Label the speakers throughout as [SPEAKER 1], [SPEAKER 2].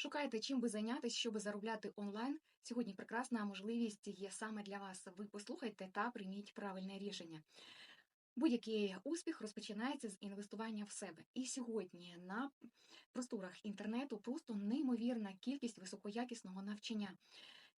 [SPEAKER 1] Шукаєте чим би зайнятися, щоб заробляти онлайн? Сьогодні прекрасна можливість є саме для вас. Ви послухайте та прийміть правильне рішення. Будь-який успіх розпочинається з інвестування в себе. І сьогодні на просторах інтернету просто неймовірна кількість високоякісного навчання.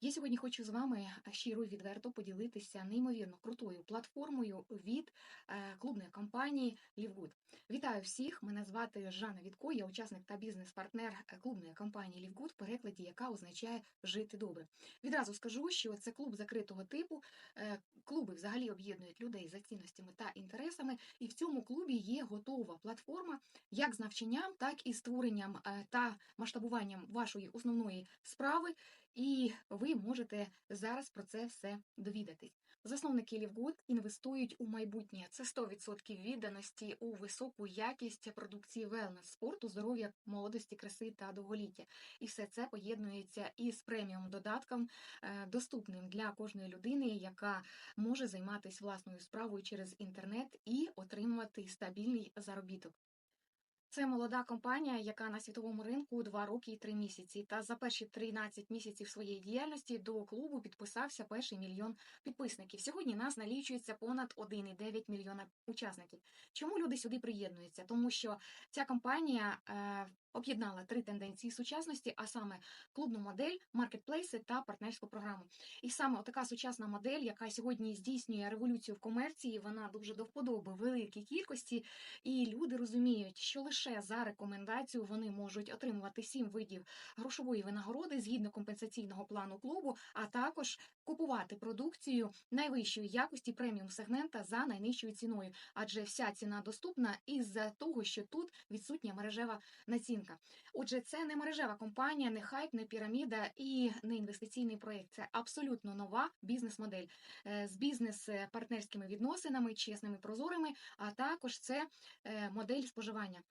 [SPEAKER 1] Я сьогодні хочу з вами щиро і відверто поділитися неймовірно крутою платформою від е, клубної компанії Лівгуд. Вітаю всіх! Мене звати Жанна Вітко, я учасник та бізнес-партнер е, клубної компанії Лівгуд, в перекладі, яка означає жити добре. Відразу скажу, що це клуб закритого типу. Е, Клуби взагалі об'єднують людей за цінностями та інтересами, і в цьому клубі є готова платформа як з навчанням, так і створенням е, та масштабуванням вашої основної справи. І ви можете зараз про це все довідатись. Засновники Лівгуд інвестують у майбутнє. Це 100% відданості у високу якість продукції велнес, спорту, здоров'я, молодості, краси та довголіття. І все це поєднується із преміум додатком, е, доступним для кожної людини, яка може займатися власною справою через інтернет і отримувати стабільний заробіток. Це молода компанія, яка на світовому ринку 2 роки і 3 місяці. Та за перші 13 місяців своєї діяльності до клубу підписався перший мільйон підписників. Сьогодні нас налічується понад 1,9 мільйона учасників. Чому люди сюди приєднуються? Тому що ця компанія е, об'єднала три тенденції сучасності, а саме клубну модель, маркетплейси та партнерську програму. І саме така сучасна модель, яка сьогодні здійснює революцію в комерції, вона дуже до вподоби великій кількості, і люди розуміють, що лише за рекомендацію вони можуть отримувати сім видів грошової винагороди згідно компенсаційного плану клубу, а також купувати продукцію найвищої якості преміум сегмента за найнижчою ціною, адже вся ціна доступна із-за того, що тут відсутня мережева націнка. Отже, це не мережева компанія, не хайп, не піраміда і не інвестиційний проєкт. Це абсолютно нова бізнес-модель е, з бізнес-партнерськими відносинами, чесними, прозорими, а також це е, модель споживання.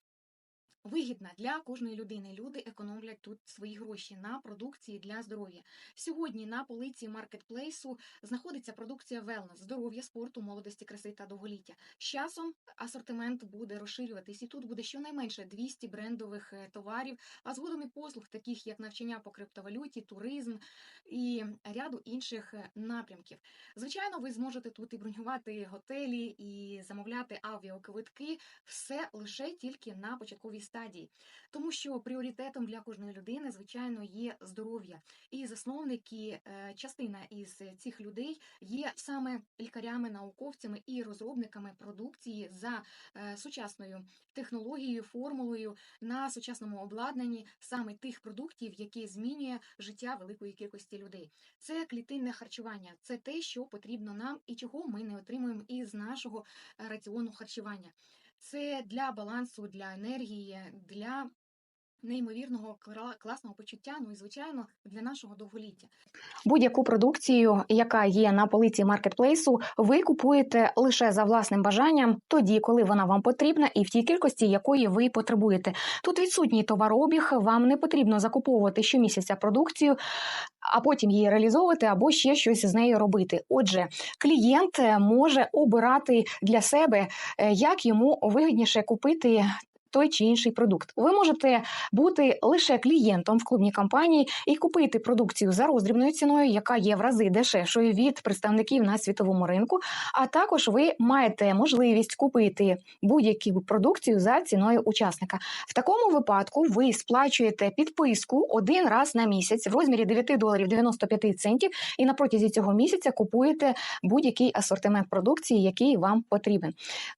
[SPEAKER 1] Вигідна для кожної людини. Люди економлять тут свої гроші на продукції для здоров'я. Сьогодні на полиці маркетплейсу знаходиться продукція велнес, здоров'я, спорту, молодості, краси та довголіття. З часом асортимент буде розширюватись, і тут буде щонайменше 200 брендових е, товарів, а згодом і послуг, таких як навчання по криптовалюті, туризм і ряду інших е, напрямків. Звичайно, ви зможете тут і бронювати готелі, і замовляти авіаквитки. Все лише тільки на початковій тому що пріоритетом для кожної людини, звичайно, є здоров'я. І засновники, е, частина із цих людей є саме лікарями, науковцями і розробниками продукції за е, сучасною технологією, формулою на сучасному обладнанні саме тих продуктів, які змінює життя великої кількості людей. Це клітинне харчування, це те, що потрібно нам і чого ми не отримуємо із нашого е, раціону харчування. Це для балансу, для енергії, для неймовірного кла- класного почуття, ну і звичайно для нашого довголіття. Будь-яку продукцію, яка є на полиці маркетплейсу, ви купуєте лише за власним бажанням, тоді, коли вона вам потрібна, і в тій кількості, якої ви потребуєте. Тут відсутній товарообіг, вам не потрібно закуповувати щомісяця продукцію, а потім її реалізовувати або ще щось з нею робити. Отже, клієнт е, може обирати для себе, е, як йому вигідніше купити. Той чи інший продукт. Ви можете бути лише клієнтом в клубній компанії і купити продукцію за роздрібною ціною, яка є в рази дешевшою від представників на світовому ринку. А також ви маєте можливість купити будь-яку продукцію за ціною учасника. В такому випадку ви сплачуєте підписку один раз на місяць в розмірі 9 доларів 95 центів, і на протязі цього місяця купуєте будь-який асортимент продукції, який вам потрібен.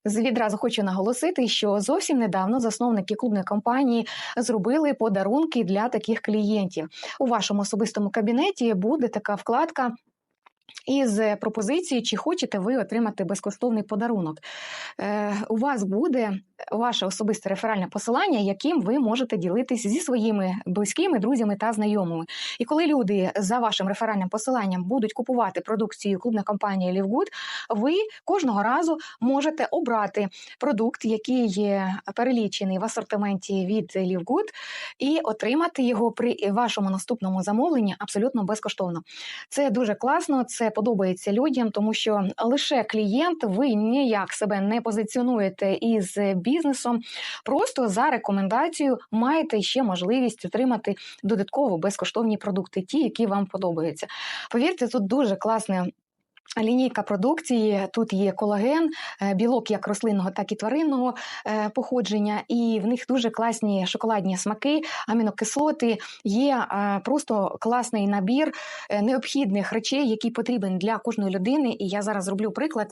[SPEAKER 1] Відразу хочу наголосити, що зовсім недавно засновники клубної компанії зробили подарунки для таких клієнтів. У вашому особистому кабінеті буде така вкладка. Із пропозицією, чи хочете ви отримати безкоштовний подарунок. Е, у вас буде ваше особисте реферальне посилання, яким ви можете ділитись зі своїми близькими, друзями та знайомими. І коли люди за вашим реферальним посиланням будуть купувати продукцію клубної компанії Лівгуд, ви кожного разу можете обрати продукт, який є перелічений в асортименті від Лівгуд, і отримати його при вашому наступному замовленні абсолютно безкоштовно. Це дуже класно.
[SPEAKER 2] Це подобається людям, тому що лише клієнт, ви ніяк себе не позиціонуєте із бізнесом. Просто за рекомендацією маєте ще можливість отримати додатково безкоштовні продукти, ті, які вам подобаються. Повірте, тут дуже класне Лінійка продукції тут є колаген, е, білок як рослинного, так і тваринного е, походження, і в них дуже класні шоколадні смаки, амінокислоти. Є е, просто класний набір необхідних речей, який потрібен для кожної людини. І я зараз зроблю приклад.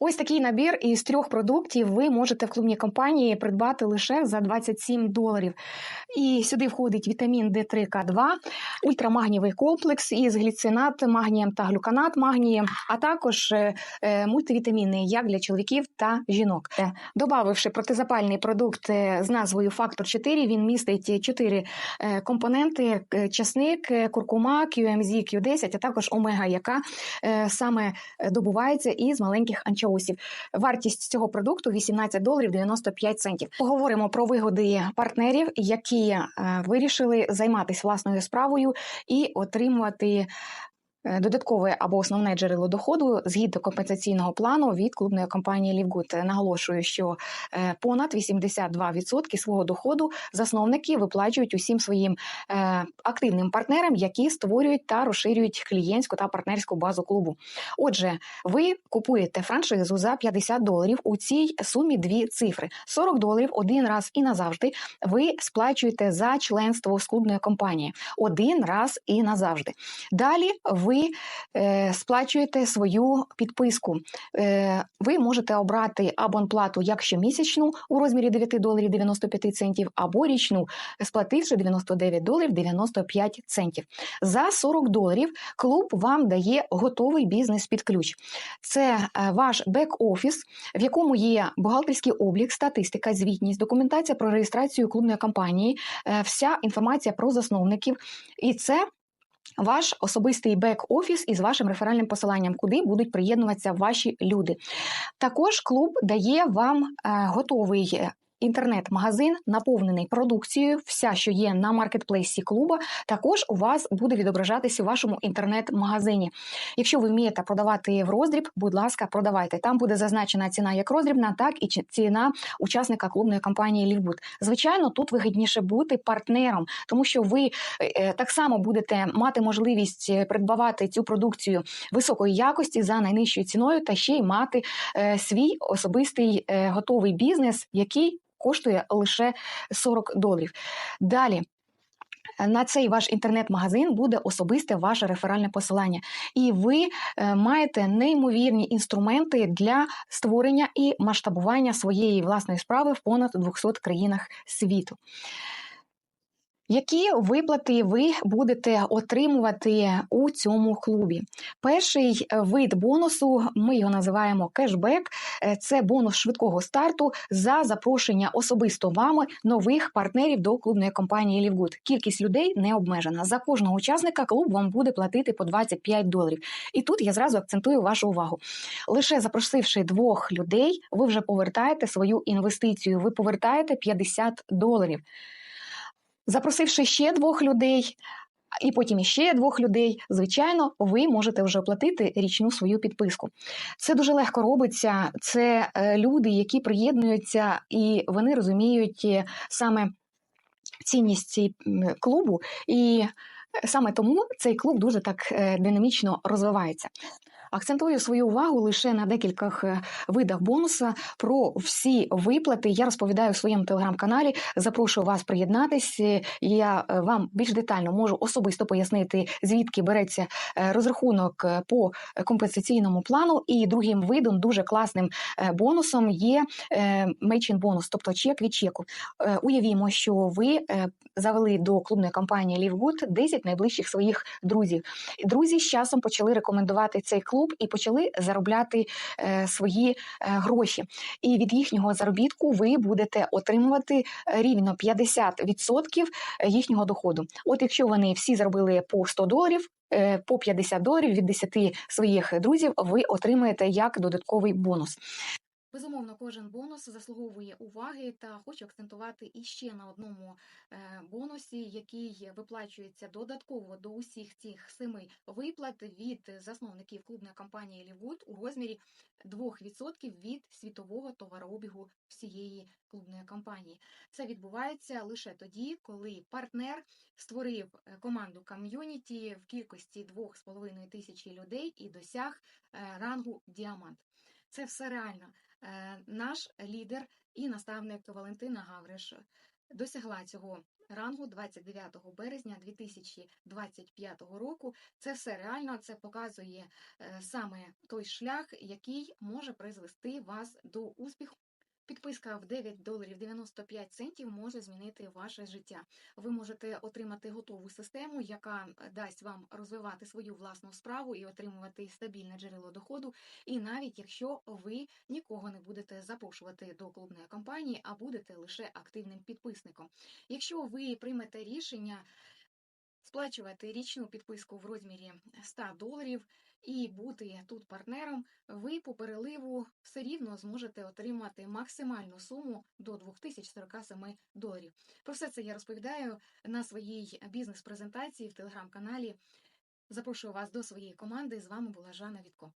[SPEAKER 2] Ось такий набір із трьох продуктів ви можете в клубній компанії придбати лише за 27 доларів. І сюди входить вітамін D3К2, ультрамагнієвий комплекс із гліцинат, магнієм та глюканат магнієм, а також е, е, мультивітаміни як для чоловіків та жінок. Е, добавивши протизапальний продукт з назвою Фактор 4, він містить 4 компоненти: часник, куркума, QMZ, Q10, а також омега, яка саме добувається із маленьких анчоусів анчоусів. Вартість цього продукту 18 доларів 95 центів. Поговоримо про вигоди партнерів, які е, вирішили займатися власною справою і отримувати додаткове або основне джерело доходу згідно компенсаційного плану від клубної компанії Лівгуд. Наголошую, що е, понад 82% свого доходу засновники виплачують усім своїм е, активним партнерам, які створюють та розширюють клієнтську та партнерську базу клубу. Отже, ви купуєте франшизу за 50 доларів у цій сумі дві цифри: 40 доларів один раз і назавжди. Ви сплачуєте за членство з клубної компанії один раз і назавжди. Далі ви ви е, сплачуєте свою підписку. Е, Ви можете обрати абонплату як щомісячну у розмірі 9 доларів 95 центів, або річну, сплативши 99 доларів 95 центів. За 40 доларів клуб вам дає готовий бізнес під ключ. Це е, ваш бек-офіс, в якому є бухгалтерський облік, статистика, звітність, документація про реєстрацію клубної компанії, е, вся інформація про засновників. І це ваш особистий бек-офіс із вашим реферальним посиланням, куди будуть приєднуватися ваші люди. Також клуб дає вам е, готовий інтернет-магазин наповнений продукцією, вся, що є на маркетплейсі клуба, також у вас буде відображатися у вашому інтернет-магазині. Якщо ви вмієте продавати в роздріб, будь ласка, продавайте. Там буде зазначена ціна як роздрібна, так і ціна учасника клубної компанії Лівбуд. Звичайно, тут вигідніше бути партнером, тому що ви е, е, так само будете мати можливість е, придбавати цю продукцію високої якості за найнижчою ціною, та ще й мати свій особистий готовий бізнес, який коштує лише 40 доларів. Далі. На цей ваш інтернет-магазин буде особисте ваше реферальне посилання, і ви е, маєте неймовірні інструменти для створення і масштабування своєї власної справи в понад 200 країнах світу. Які виплати ви будете отримувати у цьому клубі? Перший вид бонусу, ми його називаємо кешбек. Е, це бонус швидкого старту за запрошення особисто вами нових партнерів до клубної компанії Лівгуд. Кількість людей не обмежена. За кожного учасника клуб вам буде платити по 25 доларів. І тут я зразу акцентую вашу увагу. Лише запросивши двох людей, ви вже повертаєте свою інвестицію. Ви повертаєте 50 доларів запросивши ще двох людей. І потім іще двох людей, звичайно, ви можете вже оплатити річну свою підписку. Це дуже легко робиться. Це е, люди, які приєднуються, і вони розуміють е, саме цінність клубу, і е, саме тому цей клуб дуже так динамічно розвивається. Акцентую свою увагу лише на декількох е, видах бонуса. Про всі виплати я розповідаю в своєму телеграм-каналі. Запрошую вас приєднатися. Я е, вам більш детально можу особисто пояснити, звідки береться е, розрахунок по компенсаційному плану. І другим видом, дуже класним бонусом є мейчин бонус, тобто чек від чеку. Уявімо, що ви завели до клубної компанії LiveGood 10 найближчих своїх друзів. Друзі з часом почали рекомендувати цей клуб клуб і почали заробляти е, свої е, гроші. І від їхнього заробітку ви будете отримувати рівно 50% їхнього доходу. От якщо вони всі заробили по 100 доларів. Е, по 50 доларів від 10 своїх друзів ви отримаєте як додатковий бонус.
[SPEAKER 1] Безумовно, кожен бонус заслуговує уваги та хочу акцентувати іще на одному е, бонусі, який виплачується додатково до усіх цих семи виплат від засновників клубної компанії Лівуд у розмірі 2% від світового товарообігу всієї клубної компанії. Це відбувається лише тоді, коли партнер створив е, команду ком'юніті в кількості 2,5 тисячі людей і досяг е, рангу діамант. Це все реально. Е, Наш лідер і наставник Валентина Гавриш досягла цього рангу 29 березня 2025 року. Це все реально, це показує е, саме той шлях, який може призвести вас до успіху. Підписка в 9 доларів 95 центів може змінити ваше життя. Ви можете отримати готову систему, яка е, дасть вам розвивати свою власну справу і отримувати стабільне джерело доходу. І навіть якщо ви нікого не будете запрошувати до клубної компанії, а будете лише активним підписником. Якщо ви приймете рішення сплачувати річну підписку в розмірі 100 доларів і бути тут партнером, ви по переливу все рівно зможете отримати максимальну суму до 2047 доларів. Про все це я розповідаю на своїй бізнес-презентації в телеграм-каналі. Запрошую вас до своєї команди. З вами була Жанна Вітко.